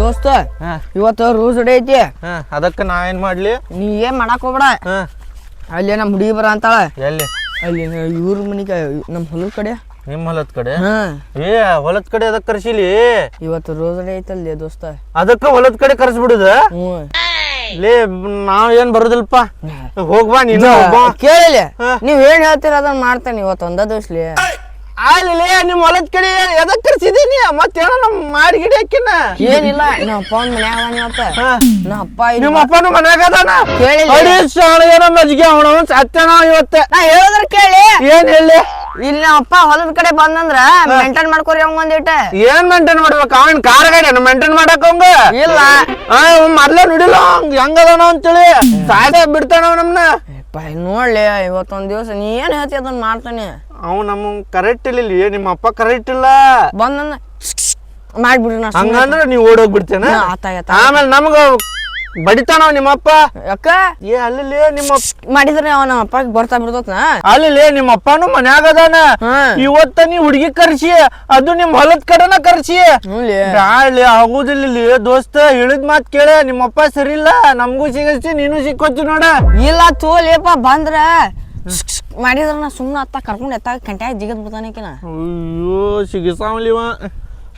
ದೋಸ್ತ ಹಾ. ಇವತ್ತು ರೂಲ್ಸ್ ಡೇ ಐತಿ. ಹಾ ಅದಕ್ಕೆ ನಾ ಏನ್ ಮಾಡ್ಲಿ? ನೀ ಏನ್ ಮಾಡಕ್ ಹೋಗ್ಬೇಡ. ಹಾ. ಅಲ್ಲಿ ನಮ್ಮ ಹುಡುಗಿ ಬರ ಅಂತಾಳ. ಎಲ್ಲಿ? ಅಲ್ಲಿ ಇವ್ರ ಮನಿಗೆ ನಮ್ಮ ಹೊಲದ ಕಡೆ. ನಿಮ್ಮ ಹೊಲದ ಕಡೆ? ಹಾ. ಏ ಹೊಲದ ಕಡೆ ಅದಕ್ಕೆ ಕರ್ಸಿಲಿ? ಇವತ್ತು ರೋಸ್ ಡೇ ಐತಲ್ಲಿ ದೋಸ್ತ. ಅದಕ್ಕ ಹೊಲದ ಕಡೆ ಕರ್ಸ್ಬಿಡುದ? ಬಿಡುದ ಲೇ ನಾವ್ ಏನ್ ಬರುದಿಲ್ಪ? ಹೋಗ್ಬಾ ನೀನು ಕೇಳಿಲ್ಲ ಹಾ. ನೀವ್ ಏನ್ ಹೇಳ್ತೀರ ಅದನ್ನ ಮಾಡ್ತೇನೆ ಇವತ್ತು ಒಂದ ದಿವ್ಸಲಿ ಅಲ್ಲಿ ನಿಮ್ ಹೊಲದ ಕಡೆ ಎದಕ್ ಕರ್ಸಿದೀನಿ ಮತ್ತೇನೋ ನಮ್ ಮಾಡಿ ಗಿಡ ಹಾಕಿನ? ಏನಿಲ್ಲ ನಮ್ಮ ಅಪ್ಪ ಮನ್ಯಾಗ ಹಾ. ನಮ್ಮ ಅಪ್ಪ ನಿಮ್ಮ ಅಪ್ಪನು ಮನ್ಯಾಗ ಅದಾನ? ಶಾಣ ಏನೋ ಮಜ್ಗೆ ಅವನು ಸತ್ಯನ ಇವತ್ತ. ನಾ ಹೇಳದ್ರ ಕೇಳಿ. ಏನ್ ಹೇಳಿ? ಇಲ್ಲಿ ನಮ್ಮ ಅಪ್ಪ ಹೊಲದ ಕಡೆ ಬಂದಂದ್ರ ಮೇಂಟೈನ್ ಮಾಡ್ಕೊರಿ ಅವಂಗ ಒಂದಿಟ. ಏನ್ ಮೇಂಟೈನ್ ಮಾಡ್ಬೇಕು? ಅವನ್ ಕಾರ್ ಗಾಡಿ ಮೇಂಟೈನ್ ಮಾಡಕ್ ಅವಂಗ? ಇಲ್ಲ. ಮೊದ್ಲೇ ನುಡಿಲ್ಲ ಹಂಗ ಹೆಂಗದಾನ ಅಂತೇಳಿ. ಸಾಯ್ದ ಬಿಡ್ತಾನ ನಮ್ನ. ಯಪ್ಪ, ನೋಡ್ಲೆ ಇವತ್ತೊಂದ್ ದಿವಸ ನೀ ಏನ್ ಹೇಳ್ತಿ ಅದನ್ನ ಮಾಡ್ತಾನೆ? ಅವ್ ನಮ್ಮ ಕರೆಕ್ಟ್ ಇಲ್ಲ ಇಲ್ಲಿ ನಿಮ್ಮ ಅಪ್ಪ ಕರೆಕ್ಟ್ ಇಲ್ಲ. ಬಂದ ಮಾಡ್ಬಿಡ್ರಿ ನಾ ಸುಮ್ನೆ. ಹಂಗಂದ್ರ ನೀವ್ ಓಡೋಗ್ಬಿಡ್ತೇನ ಆತ ಆಮೇಲೆ ನಮ್ಗ ಬಡಿತಾನ ಅವ ನಿಮ್ಮಪ್ಪ? ಅಕ್ಕ ಏ ಅಲ್ಲಿ ನಿಮ್ಮ ಮಾಡಿದ್ರೆ ಅವ ನಮ್ಮ ಅಪ್ಪ ಬರ್ತಾ ಬಿಡ್ತ ಅಲ್ಲಿ ನಿಮ್ಮ ಅಪ್ಪನು ಮನ್ಯಾಗ ಅದಾನ? ಇವತ್ತ ನೀ ಹುಡುಗಿ ಕರ್ಸಿ ಅದು ನಿಮ್ ಹೊಲದ ಕಡೆನ ಕರ್ಸಿ. ಬ್ಯಾಳಿ ಆಗುದಿಲ್ಲ ದೋಸ್ತ ಹೇಳಿದ್ ಮಾತ್ ಕೇಳ ನಿಮ್ಮಪ್ಪ ಸರಿ ಇಲ್ಲ ನಮಗೂ ಸಿಗಸ್ತಿ ನೀನು ಸಿಕ್ಕೋತಿ ನೋಡ. ಇಲ್ಲ ತೋಲಿಯಪ್ಪ ಬಂದ್ರ. ಮಾಡಿದ್ರ ನಾ ಸುಮ್ಮನೆ ಅತ್ತ ಕರ್ಕೊಂಡು ಎತ್ತಾಗ ಕಂಟ್ಯಾಗ ಜಿಗದ್ ಬಿಡ್ತಾನೆ ಅಯ್ಯೋ ಸಿಗಿಸಾವಲಿವ.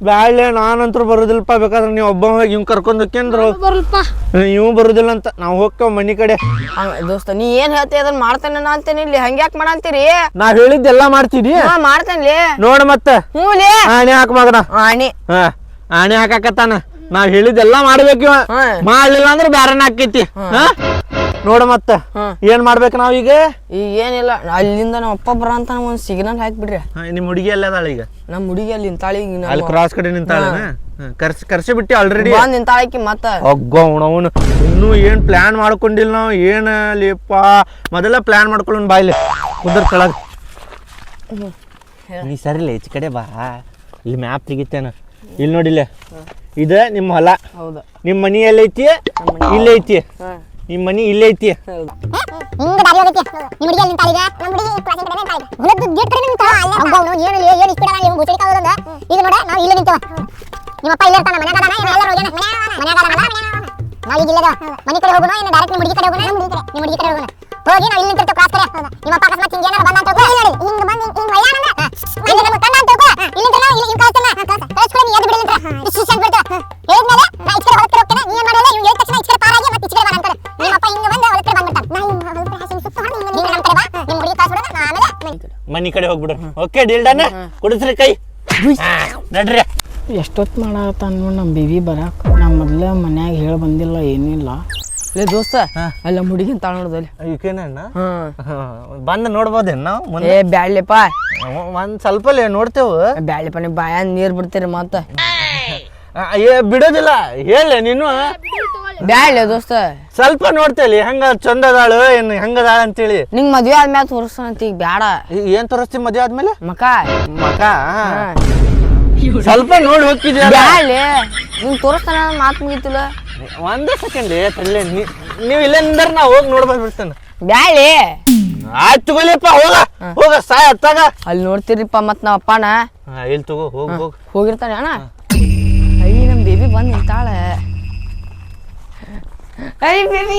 ಬ್ಯಾಡ್ಲೆ ನಾನಂತರೂ ಬರುದಿಲ್ಪ ಬೇಕಾದ್ರೆ ನೀವು ಒಬ್ಬ ಹೋಗಿ ಇವ್ ಕರ್ಕೊಂಡು ಹೋಗ್ಯಂದ್ರ ಬರಲ್ಪ ಇವ್ ಬರುದಿಲ್ಲ ಅಂತ ನಾವ್ ಹೋಗ್ತೇವ್ ಮನಿ ಕಡೆ. ದೋಸ್ತ ನೀ ಏನ್ ಹೇಳ್ತಿ ಅದನ್ನ ಮಾಡ್ತೇನೆ ಅಂತೇನಿ ಅಂತೇನೆ ಇಲ್ಲಿ ಹಂಗ್ಯಾಕ್ ಮಾಡಂತೀರಿ? ನಾವ್ ಹೇಳಿದ್ದೆಲ್ಲ ಮಾಡ್ತೀವಿ ಹಾ ಮಾಡ್ತೇನ್ಲಿ ನೋಡ ಮತ್ತೆ. ಹ್ಞೂಲಿ ಆಣೆ ಹಾಕ್ ಮಗನ. ಆಣಿ. ಹಾ ಆಣೆ ಹಾಕಾಕತ್ತಾನ. ನಾವ್ ಹೇಳಿದ್ದೆಲ್ಲ ಮಾಡ್ಬೇಕು ಇವ. ಹಾ. ಮಾಡ್ಲಿಲ್ಲ ಅಂದ್ರೆ ಬ್ಯಾರನ ಹಾಕೈತಿ. ಹಾ? ನೋಡ ಮತ್ತ. ಏನ್ ಮಾಡ್ಬೇಕು ನಾವೀಗ ಈಗ? ಏನಿಲ್ಲ ಅಲ್ಲಿಂದ ನಮ್ಮ ಅಪ್ಪ ಬರ ಅಂತ ಒಂದ್ ಸಿಗ್ನಲ್ ಹಾಕ್ಬಿಡ್ರಿ. ನಿಮ್ ಹುಡುಗಿ ಎಲ್ಲ ಅದಾಳ ಈಗ? ನಮ್ಮ ಹುಡುಗಿ ಅಲ್ಲಿ ನಿಂತಾಳಿ ಅಲ್ಲಿ ಕ್ರಾಸ್ ಕಡೆ ನಿಂತಾಳ ಕರ್ಸಿ ಕರ್ಸಿ ಬಿಟ್ಟಿ ಆಲ್ರೆಡಿ ಬಂದ್ ನಿಂತಾಳಕಿ ಮತ್ತ. ಅಗ್ಗೋ ಅವನು ಇನ್ನೂ ಏನ್ ಪ್ಲಾನ್ ಮಾಡ್ಕೊಂಡಿಲ್ಲ ನಾವು? ಏನ ಲೇಪ ಮೊದಲ ಪ್ಲಾನ್ ಮಾಡ್ಕೊಳ್ಳೋನ್ ಬಾಯ್ಲಿ ಕುದ್ರ ಕೆಳಗ. ನೀ ಸರಿಲ್ಲ ಈಚೆ ಕಡೆ ಬಾ. ಇಲ್ಲಿ ಮ್ಯಾಪ್ ತೆಗಿತೇನ. ಇಲ್ಲಿ ನೋಡಿಲ್ಲ ಇದ ನಿಮ್ಮ ಹೊಲ. ಹೌದು. ನಿಮ್ಮ ಮನಿ. ಎಲ್ಲೈತಿ ಇಲ್ಲೇ ಐತಿ? ನಿಮ್ಮ ಮನಿ ಇಲ್ಲೇ ಐತಿ. ಹಿಂಗ ದಾರಿ ಹೋಗೈತಿ. ನಿಮ್ಮ ಹುಡುಗಿ ಅಲ್ಲಿ ನಿಂತಾಳಿಗ ನಮ್ಮ ಹುಡುಗಿ ಕ್ರಾಸಿಂಗ್ ಕಡೆ ನಿಂತಾಳಿಗ ಹೊಲದ ಗೇಟ್ ಕಡೆ ನಿಂತಾಳ. ಅಲ್ಲ ಅವನು ಏನು ಏನು ಇಸ್ಪೀಡ್ ಅದ ನೀವು ಬುಚಡಿ ಕಾಗೋದಂದ ಈಗ ನೋಡ ನಾವು ಇಲ್ಲೇ ನಿಂತವ. ನಿಮ್ಮಪ್ಪ ಇಲ್ಲೇ ಇರ್ತಾನ ಮನ್ಯಾಗ ಅದಾನ? ಏನು ಎಲ್ಲರೂ ಹೋಗ್ಯಾನ? ಮನ್ಯಾಗ ಅದಾನಲ್ಲ ನಾವು ಈಗ ಇಲ್ಲದ? ಮನೆ ಕಡೆ ಹೋಗೋಣ ಏನು ಡೈರೆಕ್ಟ್ ನಿಮ್ಮ ಹುಡುಗಿ ಕಡೆ ಹೋಗೋಣ ನಿಮ್ಮ ಹುಡುಗಿ ಕಡೆ. ಹೋಗೋಣ ಹೋಗಿ ನಾವು ಇಲ್ಲಿ ನಿಂತಿರ್ತೇವೆ ಕ್ರಾಸ್ ಕಡೆ. ನಿಮ್ಮಪ್ಪ ಅಕಸ್ಮಾತ್ ಹಿಂಗೆ ಏನಾರ ಬಂದ ಅಂತ ಹೋಗಿ. ನೋಡಿ ಹಿಂಗ ಬಂದು ಹಿಂಗ ಒಯ್ಯಾನಂದ ಮನೆ ಮನಿ ಕಡೆ ಹೋಗ್ಬಿಡು. ಓಕೆ ಡೀಲ್ ಡನ್ ಕುಡಿಸ್ರಿ ಕೈ. ಹಾ, ನಡ್ರಿ. ಎಷ್ಟೊತ್ತು ಮಾಡತ್ತ ನೋಡಿ ನಮ್ಮ ಬೇಬಿ ಬರಾಕ. ನಾ ಮೊದ್ಲ ಮನ್ಯಾಗ ಹೇಳ ಬಂದಿಲ್ಲ ಏನಿಲ್ಲ. ಲೇ ದೋಸ್ತ ಅಲ್ಲ ತಾಳ್ ಹುಡುಗಿ ನಿಂತಾಳ ನೋಡ್ದಲ್ಲಿ ಈಕೇನಣ್ಣ ಹ್ಮ್ ಬಂದು ನೋಡ್ಬೋದೇನು ನಾವು ಮುಂದೆ ಏ ಬ್ಯಾಡ್ಲಿಪ್ಪ. ಒಂದ್ ಸ್ವಲ್ಪ ಲೇ ನೋಡ್ತೇವು ಬ್ಯಾಡ್ಲಿಪ್ಪ ನೀವು ಬಾಯ ನೀರ್ ಬಿಡ್ತೀರಿ ಮತ್ತ ಆ, ಏ ಬಿಡೋದಿಲ್ಲ. ಹೇಳ ನೀನು. ಬ್ಯಾಡ್ಲೆ ದೋಸ್ತ. ಸ್ವಲ್ಪ ನೋಡ್ತೇಲಿ ಹೆಂಗ ಚಂದ ಅದಾಳು ಏನ್ ಹೆಂಗದಾಳ ಅಂತೇಳಿ. ನಿಂಗ್ ಮದ್ವೆ ಆದ್ಮೇಲೆ ತೋರಿಸ್ತಾನಂತ ಈಗ ಬ್ಯಾಡ. ಈ- ಏನ್ ತೋರಿಸ್ತಿ ಮದ್ವೆ ಆದ್ಮೇಲೆ? ಮಕ. ಮಕ ಸ್ವಲ್ಪ ನೋಡಿ ಹೋಗ್ತಿದ್ಯ ಬ್ಯಾಡ್ಲೆ. ನಿಂಗ್ ತೋರಿಸ್ತಾನ ಮಾತು ಮುಗಿತಿಲ್ಲ. ಒಂದೇ ಸೆಕೆಂಡ್ ತಲೆ ನೀವು ಇಲ್ಲೇ ನಿಂದ್ರ ನಾ ಹೋಗಿ ನೋಡ್ ಬಿಡ್ತೇನೆ ಬ್ಯಾಡ್ಲೆ. ಆಯ್ತು ತಗೋಲಿಪ್ಪ ಹೋಗ. ಹೋಗ ಸಾಯ ಹತ್ತಾಗ ಅಲ್ಲಿ ನೋಡ್ತಿರಿಪ್ಪ ಮತ್ ನಾವ್ ಅಪ್ಪನ. ಇಲ್ಲಿ ತಗೋ ಹೋಗ್ ಹೋಗ್. ಹೋಗಿರ್ತಾನೆ ಅಣ್ಣ. ಅಯ್ಯ ನಮ್ ಬೇಬಿ ಬಂದ್ ನಿಂತಾಳೆ. ಬೇಬಿ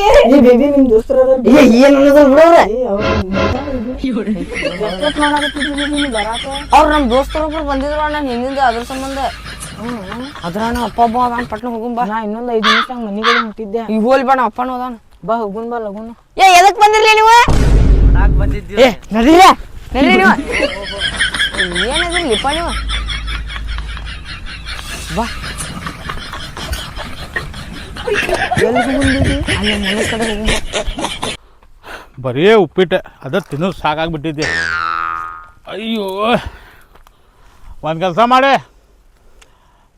ಏನ್ ಅನ್ನೋದು ಬಿಡೋರೆ ಅವ್ರು ನಮ್ ದೋಸ್ತರೊಬ್ರು ಬಂದಿದ್ರು ಅಣ್ಣ ಹಿಂದಿಂದ ಅದ್ರ ಸಂಬಂಧ. ಅದ್ರ ಅಣ್ಣ ಅಪ್ಪ ಅಬ್ಬ ಅದಾನ ಪಟ್ನ ಹೋಗುನ್ ಬಾ. ನಾ ಇನ್ನೊಂದು ಐದು ನಿಮಿಷ ಮನೆಗಳಿಗೆ ಮುಟ್ಟಿದ್ದೆ ಈಗ ಹೋಲ್ ಬಾ ಅಪ್ಪನ ಹೋದಾನ ಬಾ ಹೋಗುನ್ ಬಾ ಲಗುನ. ಏ ಎದಕ್ ಬಂದಿರ್ಲಿ ನೀವು? ಏ ನಡೀರ. ನಡೀರಿ ನೀವು. ಏನದಿರ್ಲಿಪ್ಪ ನೀವು? ಬಾ. ಬರೀ ಉಪ್ಪಿಟ್ಟು. ಅದ ತಿನ್ನೋದು ಸಾಕಾಗ್ಬಿಟ್ಟಿದ್ದೆ. ಅಯ್ಯೋ. ಒಂದು ಕೆಲಸ ಮಾಡಿ.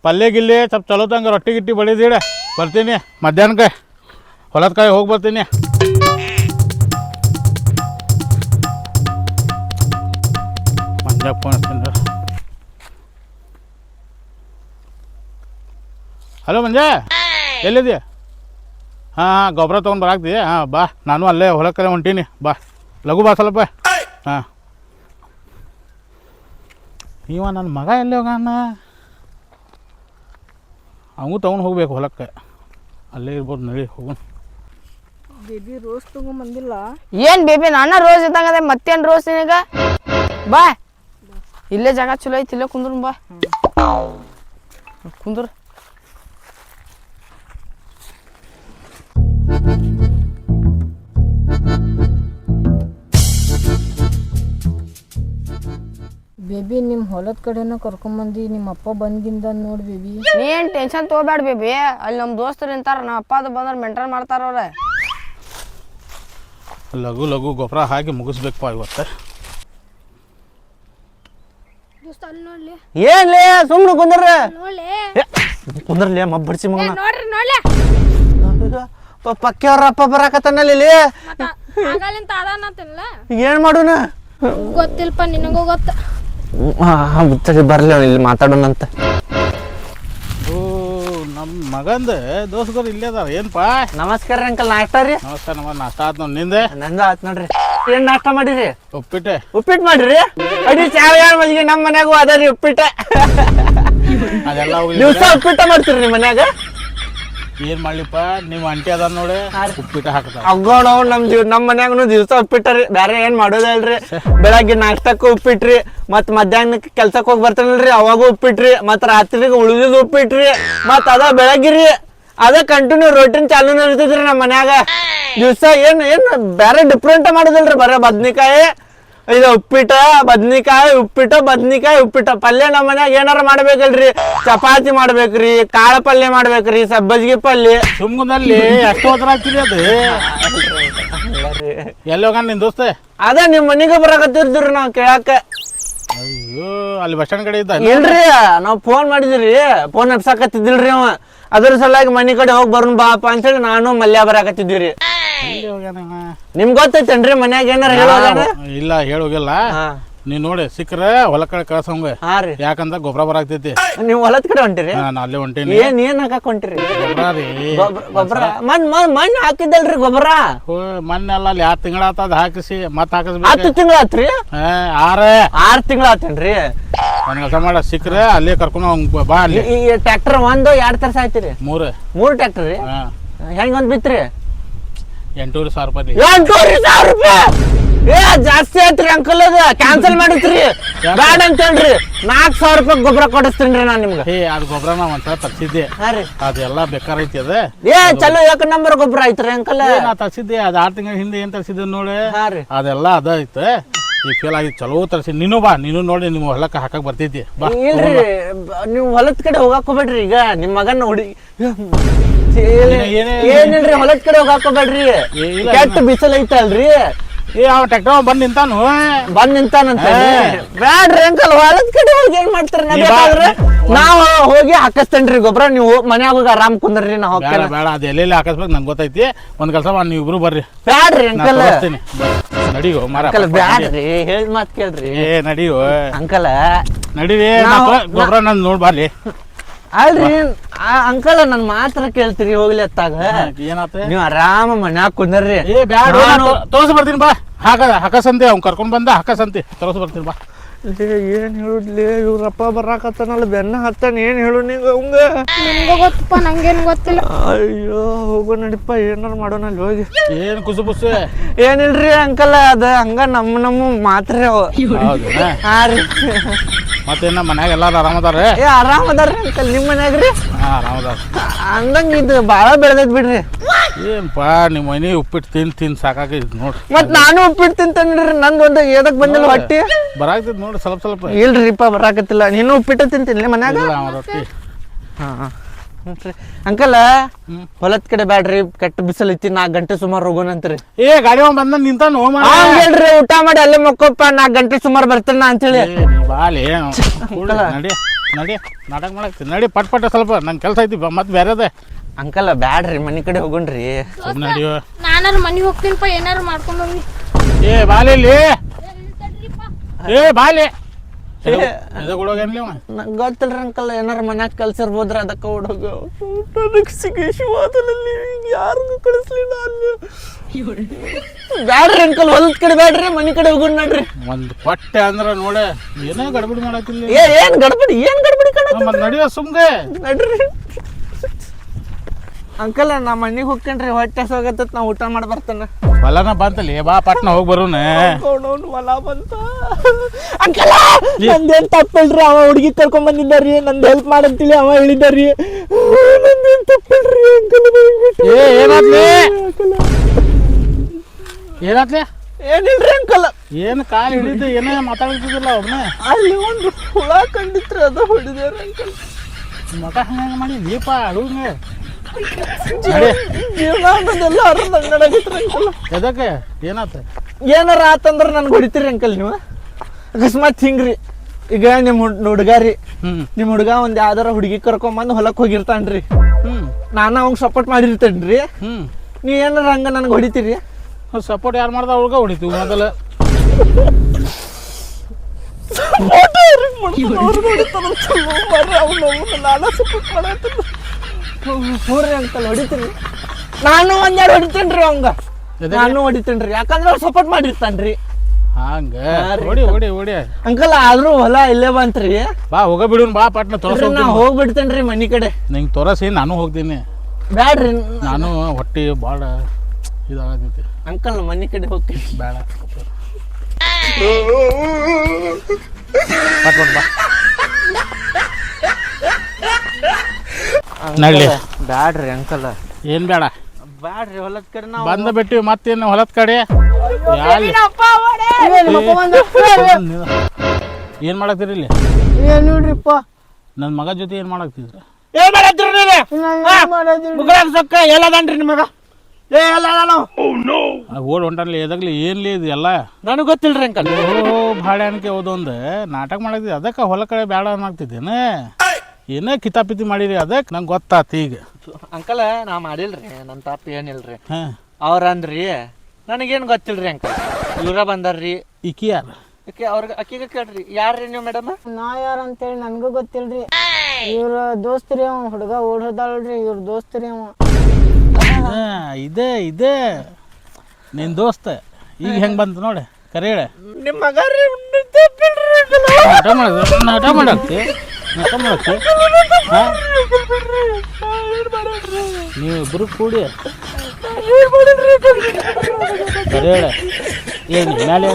ಪಲ್ಯ ಗಿಲ್ಲೆ ಸ್ವಲ್ಪ ಚಲೋ ತಂಗ ರೊಟ್ಟಿ ಗಿಟ್ಟಿ ಬಡಿದಿಡ ಬರ್ತೀನಿ ಮಧ್ಯಾಹ್ನಕ್ಕೆ. ಹೊಲದ ಕಡೆ ಹೋಗಿ ಬರ್ತೀನಿ. ಮಂಜ ಫೋನ್ ಹಚ್ತೀನಿ ಹಲೋ ಮಂಜ. ಎಲ್ಲಿದೆಯಾ? ಹಾಂ ಹಾಂ ಗೊಬ್ಬರ ತೊಗೊಂಡು ಬರಾಕ್ತಿ ಹಾಂ ಬಾ ನಾನು ಅಲ್ಲೇ ಹೊಲ ಕಡೆ ಹೊಂಟೀನಿ. ಬಾ ಲಘು ಬಾ ಸ್ವಲ್ಪ. ಹಾಂ. ಇವ ನನ್ನ ಮಗ ಎಲ್ಲಿ ಹೋಗಣ್ಣ ಅವನು ತಗೊಂಡು ಹೋಗ್ಬೇಕು ಹೊಲಕ್ಕೆ. ಅಲ್ಲೇ ಇರ್ಬೋದು ನಡಿ ಹೋಗೋಣ. ಬೇಬಿ ರೋಸ್ ತಗೊಂಬಂದಿಲ್ಲ ಏನ್ ಬೇಬಿ ನನ್ನ ರೋಸ್ ಇದ್ದಂಗದೆ ಮತ್ತೇನು ಮತ್ತೇನ್ ರೋಸ್ ನಿನಗ? ಬಾ ಇಲ್ಲೇ ಜಾಗ ಚಲೋ ಐತಿ ಇಲ್ಲೇ ಕುಂದ್ರ ಬಾ. ಕುಂದ್ರ. ಬೇಬಿ ನಿಮ್ಮ ಹೊಲದ ಕಡೆನ ಕರ್ಕೊಂಬಂದಿ ನಿಮ್ಮ ಅಪ್ಪ ಬಂದಿಂದ ನೋಡಿ ಬೇಬಿ. ಏನ್ ಟೆನ್ಷನ್ ತಗೋಬೇಡ ಬೇಬಿ. ಅಲ್ಲಿ ನಮ್ಮ ದೋಸ್ತರು ನಿಂತಾರ ನಮ್ಮ ಅಪ್ಪದ ಬಂದ್ರೆ ಮೆಂಟೇನ್ ಮಾಡ್ತಾರ ಅವ್ರ. ಲಘು ಲಘು ಗೊಬ್ಬರ ಹಾಕಿ ಮುಗಿಸ್ಬೇಕಪ್ಪ ಇವತ್ತು. ಏನ್ಲೇ ಸುಮ್ಮನೆ ಕುಂದ್ರ ಕುಂದ್ರಲೇ. ಮಬ್ಬಡಿಸಿ ಮಗನ. ನೋಡ್ರಿ ನೋಡ್ಲೆ. ಪಕ್ಕೆಯವ್ರ ಅಪ್ಪ ಬರಾಕತ್ತಾನಲ್ಲಿ ಇಲ್ಲಿ. ಆಗಲಿಂತ ಅದಾನತ್ತಿಲ್ಲ ಏನ್ ಮಾಡೋಣ ಗೊತ್ತಿಲ್ಪ ನಿನಗೂ ಗೊತ್ತ. ಮುಚ್ಚಗೆ ಬರ್ಲಿ ಅವ್ನು ಇಲ್ಲಿ ಮಾತಾಡೋಣಂತ ಓ ನಮ್ಮ ಮಗಂದ ದೋಸ್ತರು ಇಲ್ಲೇ ಅದಾರ ಏನಪ್ಪ ನಮಸ್ಕಾರ ರೀ ಅಂಕಲ್ ನಾಷ್ಟ ರೀ? ನಮಸ್ಕಾರ ನಮ್ಮ ನಾಷ್ಟ ಆತ್ ನೋಡಿ ನಿಂದೆ. ನಂದು ಆತ್ ನೋಡ್ರಿ. ಏನ್ ನಾಷ್ಟ ಮಾಡಿರಿ ಉಪ್ಪಿಟ್ಟೆ. ಉಪ್ಪಿಟ್ಟು ಮಾಡ್ರಿ ಅಡಿ ಚಾವ ಯಾರ ಮಜ್ಜಿಗೆ? ನಮ್ಮ ಮನ್ಯಾಗೂ ಅದ ರೀ ಉಪ್ಪಿಟ್ಟ. ಅದೆಲ್ಲ ದಿವಸ ಉಪ್ಪಿಟ್ಟ ಮಾಡ್ತೀರಿ ನಿಮ್ಮ ಮನ್ಯಾಗ? ಏನ್ ಮಾಡ್ಲಿಪ್ಪ? ನಿಮ್ಮ ಅಂಟಿ ಅದ ನೋಡಿ. ಉಪ್ಪಿಟ್ಟ ಹಾಕ್ತಾರ ಅಗ್ಗೋಣ ನಮ್ ಜೀವ ನಮ್ಮ ಮನ್ಯಾಗನು ದಿವಸ ಉಪ್ಪಿಟ್ಟರಿ. ಬ್ಯಾರೆ ಬೇರೆ ಏನ್ ಮಾಡೋದಲ್ರಿ ಬೆಳಗ್ಗೆ ನಾಷ್ಟಕ್ಕೂ ಉಪ್ಪಿಟ್ರಿ. ಮತ್ ಮಧ್ಯಾಹ್ನ ಕೆಲ್ಸಕ್ಕೆ ಹೋಗಿ ಬರ್ತಾನಲ್ರಿ. ಅವಾಗೂ ಉಪ್ಪಿಟ್ರಿ. ಮತ್ ರಾತ್ರಿಗೆ ಉಳಿದಿದ್ದು ಉಪ್ಪಿಟ್ರಿ. ಮತ್ ಅದ ಬೆಳಗ್ಗಿರಿ. ಅದ ಕಂಟಿನ್ಯೂ ರೋಟಿನ್ ಚಾಲು ಇರ್ತೈತ್ರಿ ನಮ್ಮ ಮನ್ಯಾಗ. ದಿವ್ಸ ಏನ್ ಏನ್ ಬೇರೆ ಡಿಫ್ರೆಂಟ್ ಮಾಡೋದಿಲ್ರಿ. ಬರೇ ಬದ್ನಿಕಾಯಿ ಇದು ಉಪ್ಪಿಟ್ಟ ಬದ್ನಿಕಾಯಿ ಉಪ್ಪಿಟ್ಟು ಬದ್ನಿಕಾಯಿ ಉಪ್ಪಿಟ್ಟ ಪಲ್ಯ ನಮ್ಮ ಮನ್ಯಾಗ ಏನಾರ ಮಾಡ್ಬೇಕಲ್ರಿ? ಚಪಾತಿ ಮಾಡ್ಬೇಕ್ರಿ ಕಾಳ ಪಲ್ಯ ಮಾಡ್ಬೇಕ್ರಿ ಸಬ್ಬಜ್ಗಿ ಪಲ್ಯ. ಸುಮ್ಮನಲ್ಲಿ ಎಷ್ಟು ಅದು. ಎಲ್ಲೋಗ ನಿನ್ ದೋಸ್ತ? ಅದ ನಿಮ್ ಮನಿಗೆ ಬರಾಕತ್ತಿರ್ತೀರಿ ನಾವ್ ಕೇಳಾಕ. ಅಯ್ಯೋ ಅಲ್ಲಿ ಬಸ್ ಸ್ಟ್ಯಾಂಡ್ ಕಡೆ ಇದ್ದ ಇಲ್ರಿ ನಾವ್ ಫೋನ್ ಮಾಡಿದ್ರಿ. ಫೋನ್ ಹಬ್ಸಾಕತ್ತಿದ್ದಿಲ್ರಿ ಅವ. ಅದ್ರ ಸಲುವಾಗಿ ಮನಿ ಕಡೆ ಹೋಗಿ ಬರೋಣ ಬಾಪ ಅಂತೇಳಿ ನಾನು ಮಲ್ಯ ಬರಾಕತ್ತಿದ್ವಿ ಎಲ್ಲಿ ಹೋಗ್ಯಾನ ಇವ? ನಿಮ್ಗ್ ಗೊತ್ತೈತೇನ್ರಿ ಮನ್ಯಾಗ ಏನಾರ ಇಲ್ಲ ಹೇಳೋಗಿಲ್ಲ ನೀನ್ ನೋಡಿ ಸಿಕ್ಕ್ರೆ ಹೊಲ ಕಡೆ ಕಳ್ಸಂಗ ಹಾ ರೀ. ಯಾಕಂದ್ರ ಗೊಬ್ಬರ ಬರಾಕ್ತೈತಿ ನೀವ್ ಹೊಲದ ಕಡೆ ಹೊಂಟಿರಿ? ನಾನು ಅಲ್ಲೇ ಹೊಂಟೀನಿ. ಏನ್ ಏನ್ ಹಾಕಕ್ ಹೊಂಟಿರಿ? ಗೊಬ್ಬರ ರೀ. ಗೊಬ್ರ ಗೊಬ್ಬರ. ಮಣ್ ಮಣ್ ಮಣ್ ಹಾಕಿದ್ದಲ್ರಿ ಗೊಬ್ಬರ? ಹೋ ಮೊನ್ನೆಲ್ಲ ಅಲ್ಲಿ ಆರ್ ತಿಂಗಳ ಆತದ ಹಾಕಿಸಿ ಮತ್ತೆ ಹತ್ತು ಹಾಕಿಸ್ಬೇಕು ತಿಂಗಳ ಆತ್ರಿ? ಹಾ ಆರ. ಆರ್ ತಿಂಗಳ ಆತೇನ್ರಿ? ಒಂದ್ ಕೆಲಸ ಮಾಡ ಸಿಕ್ಕ್ರೆ ಅಲ್ಲೇ ಕರ್ಕೊಂಡು ಅವ್ನ್ ಬಾ ಅಲ್ಲಿ. ಈ ಟ್ರ್ಯಾಕ್ಟರ್ ಒಂದು ಎರಡ್ ತರ್ಸ ಆಯ್ತಿರಿ ಮೂರು. ಮೂರ್ ಟ್ರ್ಯಾಕ್ಟರ್ ರೀ? ಹಾ. ಹೆಂಗ್ ಒಂದ್ ಬಿತ್ರಿ? ಎಂಟೂರು ಸಾವಿರ ರೂಪಾಯಿ ಎಂಟೂವರೆ ಸಾವಿರ ರೂಪಾಯಿ? ಏ ಜಾಸ್ತಿ ಆಯ್ತ್ರಿ ಅಂಕಲ್ ಅದ. ಕ್ಯಾನ್ಸಲ್ ಮಾಡಿಸ್ರಿ ಬ್ಯಾಡ ಅಂತೇಳ್ರಿ. ನಾಲ್ಕು ಸಾವಿರ ರೂಪಾಯಿ ಗೊಬ್ಬರ ಕೊಡಿಸ್ತೀನಿ ನಾನು ನಿಮ್ಗೆ. ಏ ಅದು ಗೊಬ್ಬರ ನಾವು ಒಂದ್ಸಲ ತರ್ಸಿದ್ದೆ ಹಾಂ ರೀ. ಅದೆಲ್ಲ ಬೇಕಾರ ಐತಿ ಅದ. ಏ ಚಲೋ ಯಾಕ ನಂಬರ್ ಗೊಬ್ಬರ ಐತ್ರಿ ಅಂಕಲ್? ಏ, ನಾ ತರ್ಸಿದ್ದೆ ಅದು ಆರು ತಿಂಗಳ ಹಿಂದೆ ಏನು ತರ್ಸಿದ್ದೆ ನೋಡಿ? ಹಾ ರೀ. ಅದೆಲ್ಲ ಅದ ಐತೆ. ಈಗ ಫೇಲ್ ಆಗಿತ್ತು ಚಲೋ ತರ್ಸಿ ನೀನು ಬಾ ನೀನು ನೋಡಿ ನಿಮ್ಮ ಹೊಲಕ್ಕೆ ಹಾಕಕ್ ಬರ್ತೈತಿ ಬಾ ಇಲ್ರಿ ಬ- ನೀವು ಹೊಲದ ಕಡೆ ಹೋಗಾಕ್ ಹೋಗ್ಬೇಡ್ರಿ ಈಗ. ನಿಮ್ಮ ಮಗನ ಹುಡಿ ಏನೇ- ಏನಿಲ್ರಿ ಹೊಲದ ಕಡೆ ಹೋಗಾಕೋಬೇಡ್ರಿ ಕೆಟ್ಟ ಬಿಸಿಲ್ ಐತಲ್ರಿ. ಏ ಅವ ಟ್ರ್ಯಾಕ್ಟರ್ ಬಂದ್ ನಿಂತಾನು ಬಂದ್ ನಿಂತಾನಂತ. ಬ್ಯಾಡ್ರಿ ಅಂಕಲ್ ಹೊಲದ ಕಡೆ ಹೋಗಿ ಏನ್ ಮಾಡ್ತಾರ? ನೀ ನಾವ್ ಹೋಗಿ ಹಾಕಸ್ತೇನ್ರಿ ಗೊಬ್ಬರ ನೀವು ಮನ್ಯಾಗ ಹೋಗಿ ಆರಾಮ್ ಕುಂದ್ರಿ ನಾ ಹೋಗ್ತೇನೆ. ಬೇಡ ಅದು ಎಲ್ಲೆಲ್ಲಿ ಹಾಕಿಸ್ಬೇಕು ನಂಗೆ ಗೊತ್ತೈತಿ. ಒಂದ್ ಕೆಲಸ ಮಾಡಿ ನೀವು ಇಬ್ರು ಬರ್ರಿ. ಬ್ಯಾಡ್ರಿ ಅಂಕಲ್. ನಡಿಯೋ ಮರ ಅಂಕಲ್ ಬ್ಯಾಡ್ರಿ ಹೇಳಿದ ಮಾತ್ ಕೇಳ್ರಿ. ಏ ನಡಿಯೋ ಅಂಕಲ್ ನಡೀರಿ ಗೊಬ್ಬರ ನಂದು ನೋಡ್ಬಾರ್ರಿ ಅಲ್ರಿ ಅಂಕಲ್ ನನ್ ಮಾತ್ರ ಕೇಳ್ತೀರಿ ಹೋಗ್ಲಿ ಅತ್ತಾಗ. ಏನಾತ ನೀವ್ ಆರಾಮ ಮನ್ಯಾಗ ಕುಂದ್ರಿ ಏ ಬ್ಯಾಡ ತೋರ್ಸಿ ಬರ್ತೀನಿ ಬಾ. ಹಾಕ ಹಕಸಂತೆ ಅವ್ನ್ ಕರ್ಕೊಂಡ್ ಬಂದ ಹಕಸಂತೆ ತೋರ್ಸ್ ಬರ್ತೀನಿ ಬಾ. ಏನ್ ಹೇಳುದ್ಲಿ ಇವ್ರಪ್ಪ ಬರಾಕತ್ತಾನಲ್ಲ ಬೆನ್ನ ಹತ್ತಾನ ಏನ್ ಹೇಳು ನಿಂಗೆ ಅವಂಗ? ನಿಮ್ಗೂ ಗೊತ್ತಪ್ಪ ನಂಗೇನು ಗೊತ್ತಿಲ್ಲ. ಅಯ್ಯೋ ಹೋಗೋ ನಡಿಪ್ಪ ಏನಾರ ಮಾಡೋಣ ಅಲ್ಲಿ ಹೋಗಿ. ಏನು ಕುಸು ಕುಸು ಏನಿಲ್ರಿ ಅಂಕಲ್ ಅದ ಹಂಗ ನಮ್ಮ ನಮ್ಮ ಮಾತ್ರ ಅವು. ಹೌದು ಹಾ ರೀ. ಮತ್ತೇನ ಮನ್ಯಾಗ ಎಲ್ಲಾರು ಆರಾಮದಾರ ಏ ಆರಾಮ್ ಅದಾರ್ರಿ ಅಂಕಲ್ ನಿಮ್ಮ ಮನ್ಯಾಗ್ರಿ ಹಾ ಆರಾಮದಾರ ಅಂದಂಗ ಇದು ಬಾಳ ಬೆಳೆದೈತ್ ಬಿಡ್ರಿ. ಏನಪ್ಪ ನಿಮ್ಮ ಮನೆ ಉಪ್ಪಿಟ್ಟು ತಿನ್ ತಿಂದು ಸಾಕಾಗೈತಿ ನೋಡ್ರಿ ಮತ್ ನಾನು ಉಪ್ಪಿಟ್ಟು ತಿಂತೇನ್ರಿ ನಂದು ಒಂದು ಏದಕ್ಕೆ ಬಂದಿಲ್ಲ ಹೊಟ್ಟಿ? ಬರಾಗ್ತೈತಿ ನೋಡ್ರಿ ಸ್ವಲ್ಪ ಸ್ವಲ್ಪ. ಇಲ್ರಿಪ್ಪ ಬರಾಕತ್ತಿಲ್ಲ. ನೀನು ಉಪ್ಪಿಟ್ಟು ತಿಂತೀನಿ ಮನ್ಯಾಗ? ರೊಟ್ಟಿ. ಹಾ ಅಂಕಲ್ ಹೊಲದ ಕಡೆ ಬ್ಯಾಡ್ರಿ ಕೆಟ್ಟ ಬಿಸಿಲು ಐತಿ ನಾಲ್ಕು ಗಂಟೆ ಸುಮಾರು ಹೋಗೋಣಂತ್ರಿ ಏ ಗಾಡಿ ಅವ್ನು ಬಂದ ನಿಂತ ಹೇಳ್ರಿ ಊಟ ಮಾಡಿ ಅಲ್ಲೇ ಮಕ್ಕಪ್ಪ ನಾಲ್ಕು ಗಂಟೆ ಸುಮಾರು ಬರ್ತಾನ ಅಂತೇಳಿ ಬಾಲಿ ನಡಿ ನಡಿ ನಾಟಕ ಮಾಡಕ್ ನಡಿ ಪಟ್ ಪಟ್ಟ ಸ್ವಲ್ಪ. ನನ್ ಕೆಲಸ ಐತಿ ಮತ್ತೆ ಬೇರೆದೆ ಅಂಕಲ್ ಬ್ಯಾಡ್ರಿ ಮನೆ ಕಡೆ ಹೋಗೋಣ್ರಿ. ನಾನಾರು ಮನೆಗೆ ಹೋಗ್ತೀನಿಪ್ಪ ಏನಾರು ಮಾಡ್ಕೊಂಡು ಹೋಗಿ ಏ ಬಾಲಿ ಇಲ್ಲಿ. ಏ ಬಾಲಿ ನಂಗೆ ಗೊತ್ತಿಲ್ರಿ ಅಂಕಲ್ ಏನಾರ ಮನ್ಯಾಗ ಕಲ್ಸಿರ್ಬೋದ್ರ ಅದಕ್ಕೆ ಹುಡುಗ ನನಗೆ ಸಿಗೇಶವಾದಲ್ಲಿ ಯಾರಿಗೂ ಕಳಿಸ್ಲಿ ನಾನು ಬ್ಯಾಡ್ರಿ ಅಂಕಲ್ ಹೊಲದ ಕಡೆ ಬ್ಯಾಡ್ರಿ ಮನಿ ಕಡೆ ಹೋಗೋಣ ನೋಡ್ರಿ. ಒಂದು ಪಟ್ಟೆ ಅಂದ್ರೆ ನೋಡ ಏನೋ ಗಡ್ಬಡಿ ಮಾಡಕ್ಕಿಲ್ಲ ಏ ಏನ್ ಗಡ್ಬಡಿ ಏನ್ ಗಡ್ಬಡಿ ಕಣ ಮತ್ತೆ ನಡಿಯೋ ಸುಮ್ಗೆ. ನಡ್ರಿ. ಅಂಕಲ್ ನಮ್ಮ ಮನೆಗೆ ಹೋಗ್ತೇನ್ರಿ. ಹೊಟ್ಟೆ ಹೋಗತ್ತ ನಾ ಊಟ ಮಾಡಿ ಬರ್ತಾನ. ಹೊಲನ ಬಂತಲ್ಲಿ? ಬಾ ಪಟ್ನ ಹೋಗಿ ಬರೋಣ. ನೋಡು ಹೊಲ ಬಂತ. ಅಂಕಲ ನಂದೇನ್ ತಪ್ಪಿಲ್ರಿ ಅವ ಹುಡುಗಿ ಕರ್ಕೊಂಡ್ ಬಂದಿದ್ದಾರಿ ನಂದು ಹೆಲ್ಪ್ ಮಾಡಂತಿಲಿ ಅವ ಹೇಳಿದ್ದಾರಿ ನಂದೇನ್ ತಪ್ಪಿಲ್ರಿ ಅಂಕಲ್ ಏ ಏನಾತ್ಲಿ ಏನಾತ್ಲಿ ಏನಿಲ್ರಿ ಅಂಕಲ್ ಏನು ಕಾಲು ಹಿಡಿದು ಏನೇ ಮಾತಾಡ್ತಿದ್ದಿಲ್ಲ ಒಬ್ಬನೇ ಅಲ್ಲಿ ಒಂದು ಹುಳ ಕಂಡಿತ್ರಿ ಅದ ಹೊಡಿದ್ರಿ ಅಂಕಲ್ ಮಗ ಹಂಗ ಮಾಡಿ ದೀಪ ಅಡುಗೆ ಎದಕ್ಕೆ? ಏನಾತ? ಏನಾರ ಆತಂದ್ರ ನನ್ ಹೊಡಿತೀರಿ ಅಂಕಲ್ ನೀವು? ಅಕಸ್ಮಾತ್ ಹಿಂಗ್ರಿ. ಈಗ ನಿಮ್ಮ ಹುಡುಗಾರಿ ನಿಮ್ ನಿಮ್ಮ ಹುಡುಗ ಒಂದ್ ಯಾವ್ದಾರ ಹುಡುಗಿ ಕರ್ಕೊಂಬಂದು ಹೊಲಕ್ ಹೋಗಿರ್ತಾನ್ರಿ. ನಾನು ಅವಂಗ ಸಪೋರ್ಟ್ ಮಾಡಿರ್ತೇನ್ರಿ. ಹ್ಮ್. ನೀ ಏನಾರ ಹಂಗ ನನ್ಗೆ ಹೊಡಿತೀರಿ? ಸಪೋರ್ಟ್ ಯಾರು ಮಾಡ್ದ ಅವ್ರಿಗೆ ಹೊಡಿತೀವಿ ಮೊದಲು. ಹ್ಞೂರಿ ಅಂಕಲ್ ಹೊಡಿತೀನಿ. ನಾನು ಒಂದೆರಡು ಹೊಡಿತೇನ್ರಿ ಅವಂಗ? ನಾನು ನಾನು ಹೊಡಿತೇನ್ರಿ. ಯಾಕಂದ್ರೆ ಅವ್ರು ಸಪೋರ್ಟ್ ಮಾಡಿರ್ತಾನ್ರಿ. ಹಂಗ? ಓಡಿ ಓಡಿ ಓಡಿ ಅಂಕಲ್ ಆದ್ರೂ ಹೊಲ ಇಲ್ಲೇ ಬಂತ್ರಿ. ಬಾ ಹೋಗ ಬಿಡುನ್ ಬಾ ಪಟ್ನ ತೋರ್ಸ ನಾ ಹೋಗ್ಬಿಡ್ತೇನ್ರಿ ಮನಿ ಕಡೆ. ನಿಂಗೆ ತೋರಸಿ ನಾನು ಹೋಗ್ತೀನಿ. ಬ್ಯಾಡ್ರಿ. ನಾನು ಹೊಟ್ಟಿ ಭಾಳ ಇದಾಗತೈತಿ. ಅಂಕಲ್ ಮನಿ ಕಡೆ ಹೋಗ್ತೀನಿ. ಬೇಡ ಬಾ. ನಡ್ಲಿ. ಬ್ಯಾಡ್ರಿ ಅಂಕಲ್. ಏನು ಬೇಡ. ಬ್ಯಾಡ್ರಿ ಹೊಲದ ಕಡೆ ನಾವು ಬಂದ ಬಿಟ್ಟಿವಿ ಮತ್ತೇನು ಹೊಲದ ಕಡೆ? ಏನು ಮಾಡಾಕ್ತೀರಿ ಇಲ್ಲಿ? ಏನ್ ನೋಡ್ರಿಪ್ಪ. ನನ್ನ ಮಗ ಜೊತೆ ಏನು ಮಾಡಾಕ್ತಿದ್ರ? ಏನ್ ಮಾಡತ್ತೀರಿ ನೀನು ಮುಗಳಾಗ ಸೊಕ್ಕ ಎಲ್ಲದನ್ರಿ ನಿಮಗ ಏ ಎಲ್ಲ ನಾವು ಓಡ್ ಹೊಂಟಲ್ಲಿ ಎದಾಗ್ಲಿ ಏನ್ಲಿ ಇದು ಎಲ್ಲ? ನನಗೆ ಗೊತ್ತಿಲ್ರಿ ಅಂಕಲ್. ಓ ಭಾಳ ಅನ್ಕೆ ಓದೊಂದು ನಾಟಕ ಮಾಡಾಕ್ತಿದ್ದೆ. ಅದಕ್ಕೆ ಹೊಲ ಕಡೆ ಬೇಡ ಅನ್ನಾಗ್ತಿದ್ದೇನೆ. ಏನೇ ಕಿತಾಪಿತಿ ಮಾಡಿರಿ ಅದಕ್ಕೆ ನಂಗೆ ಗೊತ್ತಾತು ಈಗ. ಅಂಕಲ್ ನಾ ಮಾಡಿಲ್ರಿ ನನ್ನ ತಪ್ಪು ಏನಿಲ್ರಿ. ಹಾಂ. ಅವ್ರ ಅಂದ್ರಿ ನನಗೇನು ಗೊತ್ತಿಲ್ರಿ ಅಂಕಲ್? ಇವ್ರ ಬಂದಾರ್ರಿ. ಇಕಿ ಯಾರು? ಆಕೆ ಅವ್ರಿಗೆ ಆಕಿಗೆ ಕೇಳ್ರಿ. ಯಾರ್ರಿ ನೀವು ಮೇಡಮ್? ನಾ ಯಾರ ಅಂತೇಳಿ ನನ್ಗೂ ಗೊತ್ತಿಲ್ರಿ. ಇವ್ರ ದೋಸ್ತ್ರಿ ಅವ ಹುಡುಗ ಓಡ್ ಹೋದಾಳ್ರಿ ಇವ್ರ ದೋಸ್ತ್ರಿ ಅವ. ಇದೇ ಇದೇ ಇದೆ. ನಿನ್ನ ದೋಸ್ತ. ಈಗ ಹೆಂಗೆ ಬಂತು ನೋಡಿ ಕರೆ ಹೇಳ. ನಿಮ್ಮ ಮಗ ರೀ ನಾಟ ನಾಟ ಮಾಡಾಕ್ತಿ ಹಾಂ? ನೀವು ಇಬ್ಬರು ಕೂಡಿ. ಕರೆ ಹೇಳ. ಏನು ಮೇಲೆ?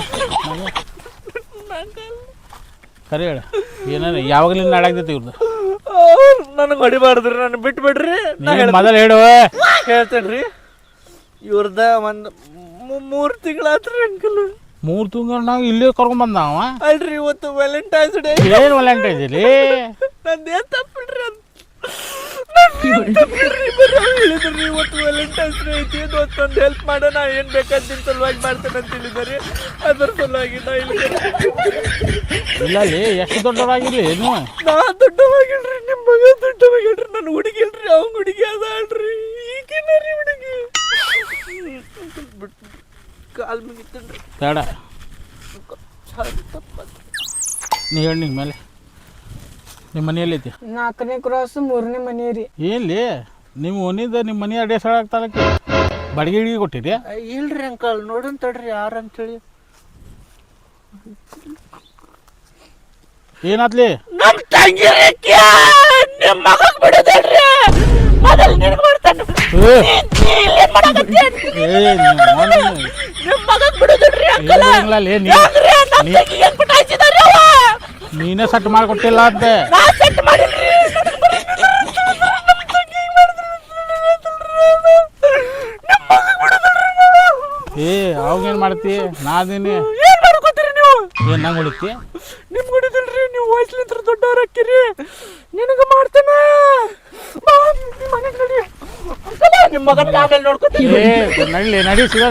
ಕರೆ ಹೇಳ. ಏನಾರ ಯಾವಾಗಲಿಂದ ನಾಡಾಗ್ತೈತಿ ಇವ್ರದ್ದು ನನಗೆ ಹೊಡಿಬಾರ್ದ್ರಿ ನಾನು ಬಿಟ್ಬಿಡ್ರಿ. ಬಿಡ್ರಿ ನೀನು ಮೊದಲು ಹೇಳುವ ಹೇಳ್ತೇನ್ರಿ ಇವ್ರದ ಒಂದು ಮೂರು ತಿಂಗಳಾತ್ರಿ ಅಂಕಲ್. ಮೂರು ತಿಂಗಳು ನಾವು ಇಲ್ಲೇ ಕರ್ಕೊಂಡ್ ಅವ ಅಲ್ರಿ ಇವತ್ತು ವ್ಯಾಲೆಂಟೈನ್ಸ್ ಡೇ ಏನು ವ್ಯಾಲೆಂಟೈನ್ಸ್ ಇಲ್ಲಿ ನಂದೇನ್ ತಪ್ಪಿಡ್ರಿ ಅಂತ ಹೇಳಿದ್ರಿ ಇವತ್ತು ವ್ಯಾಲೆಂಟೈನ್ಸ್ ಡೇ ಐತಿ ಇವತ್ತೊಂದು ಹೆಲ್ಪ್ ಮಾಡೋಣ ಏನು ಬೇಕಾದ್ ನಿನ್ ಸಲುವಾಗಿ ಮಾಡ್ತೇನೆ ಅಂತ ಹೇಳಿದಾರೆ. ಅದ್ರ ಸಲುವಾಗಿ ನಾ ಇಲ್ಲಿ ಇಲ್ಲ ಎಷ್ಟು ದೊಡ್ಡವರಾಗಿರ್ಲಿ ಏನು? ನಾ ದೊಡ್ಡವಾಗಿಲ್ರಿ ನಿಮ್ಮ ಮಗ ದೊಡ್ಡವಾಗಿಲ್ರಿ ನನ್ನ ಹುಡುಗಿ ಇಲ್ರಿ ಅವ್ನ ಹುಡುಗಿ ಅದ ಅಲ್ರಿ ಈಗಿನ ಹುಡುಗಿ. ಕಾಲ್ ಬೇಡ. ನೀ ಹೇಳಿ ನಿಮ್ಮ ಮೇಲೆ. ನಿಮ್ಮ ಮನೆಯಲ್ಲಿ ಐತಿ ನಾಲ್ಕನೇ ಕ್ರಾಸ್ ಮೂರನೇ ಮನೆ ರೀ. ಏನ್ಲಿ ನಿಮ್ಮ ಒನಿದ ನಿಮ್ಮ ಮನೆ ಅಡ್ರೆಸ್ ಆಗ್ತಾಳಕ್ಕೆ ಬಾಡಿಗೆ ಗಿಡಿಗೆ ಕೊಟ್ಟಿರಿ ಇಲ್ರಿ ಅಂಕಲ್ ನೋಡನ್ ತಡ್ರಿ ಯಾರು ಅಂತೇಳಿ. ಏನಾತ್ಲಿ? ನಮ್ ತಂಗಿ ನಿಮ್ಮ ಮಗ ಮಗನ್ ಬಿಡೋದಿಲ್ರಿ. ನಿನಗ್ ಮಾಡ್ತಾನೆ. ನೀ ಮಾಡಕತ್ತಿ? ನಿಮ್ಮ ಮಗನ್ ಅಂಕಲ್. ನೀ- ನೀ- ಏನ್ ಅವ? ನೀನೇ ಸಟ್ ಮಾಡಿಕೊಟ್ಟಿಲ್ಲ ಅಂತೆ ನಾ ಸೆಟ್ ನನಗ್ ಮಾಡಿದ್ರು. ಏ ಅವಾಗೇನು ಮಾಡ್ತಿ? ಏನ್ ಮಾಡ್ಕೊತೀರಿ ನೀವು? ಏನು ನಂಗೆ ಹೊಡಿತಿ? ನಿಮ್ ಹೊಡಿದಿಲ್ರಿ ನೀವು ವಯಸ್ಲಿಂತ್ರ ದೊಡ್ಡವ್ರ ಹಾಕಿರಿ. ನಿನಗ ಮಾಡ್ತಾನ. ಬಾ, ನಿಮ್ ಮನೆಗ್ ನಡಿ. ಅಂಕಲ್, ನಿಮ್ ಮಗನ್ ಆಮೇಲೆ ನೋಡ್ಕೊತೀವಿ ಏ ನಡಿ ನಡಿ ಸಿಗ